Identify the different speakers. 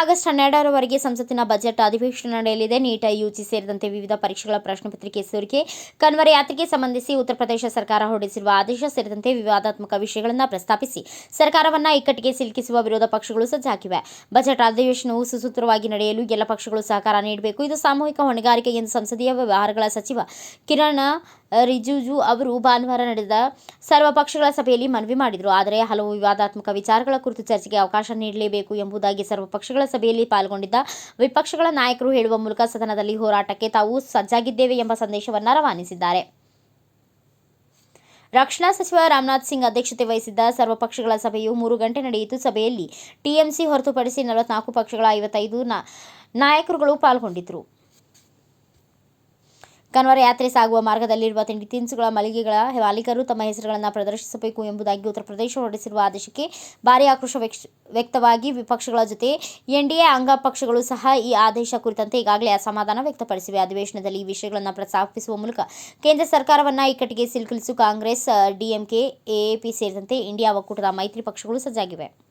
Speaker 1: August ಹನ್ನೆರಡರವರೆಗೆ ಸಂಸತ್ತಿನ budget ಅಧಿವೇಶನ ನಡೆಯಲಿದೆ. ನೀಟ್ ಯುಜಿ ಸೇರಿದಂತೆ ವಿವಿಧ ಪರೀಕ್ಷೆಗಳ ಪ್ರಶ್ನೆ ಪತ್ರಿಕೆ ಸೋರಿಕೆ ಕಣ್ವರ ಯಾತ್ರೆಗೆ ಸಂಬಂಧಿಸಿ ಉತ್ತರ ಪ್ರದೇಶ ಸರ್ಕಾರ ಹೊರಡಿಸಿರುವ ಆದೇಶ ಸೇರಿದಂತೆ ವಿವಾದಾತ್ಮಕ ವಿಷಯಗಳನ್ನು ಪ್ರಸ್ತಾಪಿಸಿ ಸರ್ಕಾರವನ್ನ ಇಕ್ಕಟ್ಟಿಗೆ ಸಿಲುಕಿಸುವ ವಿರೋಧ ಪಕ್ಷಗಳು ಸಜ್ಜಾಗಿವೆ. ಬಜೆಟ್ ಅಧಿವೇಶನವು ಸುಸೂತ್ರವಾಗಿ ನಡೆಯಲು ಎಲ್ಲ ಪಕ್ಷಗಳು ಸಹಕಾರ ನೀಡಬೇಕು. ಇದು ಸಾಮೂಹಿಕ ಹೊಣೆಗಾರಿಕೆ ಎಂದು ಸಂಸದೀಯ ವ್ಯವಹಾರಗಳ ಸಚಿವ ಕಿರಣ್ ರಿಜಿಜು ಅವರು ಭಾನುವಾರ ನಡೆದ ಸರ್ವಪಕ್ಷಗಳ ಸಭೆಯಲ್ಲಿ ಮನವಿ ಮಾಡಿದರು. ಆದರೆ ಹಲವು ವಿವಾದಾತ್ಮಕ ವಿಚಾರಗಳ ಕುರಿತು ಚರ್ಚೆಗೆ ಅವಕಾಶ ನೀಡಲೇಬೇಕು ಎಂಬುದಾಗಿ ಸರ್ವಪಕ್ಷಗಳ ಸಭೆಯಲ್ಲಿ ಪಾಲ್ಗೊಂಡಿದ್ದ ವಿಪಕ್ಷಗಳ ನಾಯಕರು ಹೇಳುವ ಮೂಲಕ ಸದನದಲ್ಲಿ ಹೋರಾಟಕ್ಕೆ ತಾವು ಸಜ್ಜಾಗಿದ್ದೇವೆ ಎಂಬ ಸಂದೇಶವನ್ನು ರವಾನಿಸಿದ್ದಾರೆ. ರಕ್ಷಣಾ ಸಚಿವ ರಾಮನಾಥ್ ಸಿಂಗ್ ಅಧ್ಯಕ್ಷತೆ ವಹಿಸಿದ್ದ ಸರ್ವಪಕ್ಷಗಳ ಸಭೆಯು ಮೂರು ಗಂಟೆ ನಡೆಯಿತು. ಸಭೆಯಲ್ಲಿ ಟಿಎಂಸಿ ಹೊರತುಪಡಿಸಿ ನಲವತ್ನಾಲ್ಕು ಪಕ್ಷಗಳ ಐವತ್ತೈದು ನಾಯಕರುಗಳು ಪಾಲ್ಗೊಂಡಿದ್ದರು ಕನ್ವರ ಯಾತ್ರೆ ಸಾಗುವ ಮಾರ್ಗದಲ್ಲಿರುವ ತಿಂಡಿ ತಿನಿಸುಗಳ ಮಳಿಗೆಗಳ ಮಾಲೀಕರು ತಮ್ಮ ಹೆಸರುಗಳನ್ನು ಪ್ರದರ್ಶಿಸಬೇಕು ಎಂಬುದಾಗಿ ಉತ್ತರ ಪ್ರದೇಶ ಹೊರಡಿಸಿರುವ ಆದೇಶಕ್ಕೆ ಭಾರಿ ಆಕ್ರೋಶ ವ್ಯಕ್ತ- ವ್ಯಕ್ತವಾಗಿ ವಿಪಕ್ಷಗಳ ಜೊತೆ ಎನ್ಡಿಎ ಅಂಗಪಕ್ಷಗಳು ಸಹ ಈ ಆದೇಶ ಕುರಿತಂತೆ ಈಗಾಗಲೇ ಅಸಮಾಧಾನ ವ್ಯಕ್ತಪಡಿಸಿವೆ. ಅಧಿವೇಶನದಲ್ಲಿ ಈ ವಿಷಯಗಳನ್ನು ಪ್ರಸ್ತಾಪಿಸುವ ಮೂಲಕ ಕೇಂದ್ರ ಸರ್ಕಾರವನ್ನು ಇಕ್ಕಟ್ಟಿಗೆ ಸಿಲುಕಿಸಲು ಕಾಂಗ್ರೆಸ್, ಡಿಎಂಕೆ, ಎಎಪಿ ಸೇರಿದಂತೆ ಇಂಡಿಯಾ ಒಕ್ಕೂಟದ ಮೈತ್ರಿ ಪಕ್ಷಗಳು ಸಜ್ಜಾಗಿವೆ.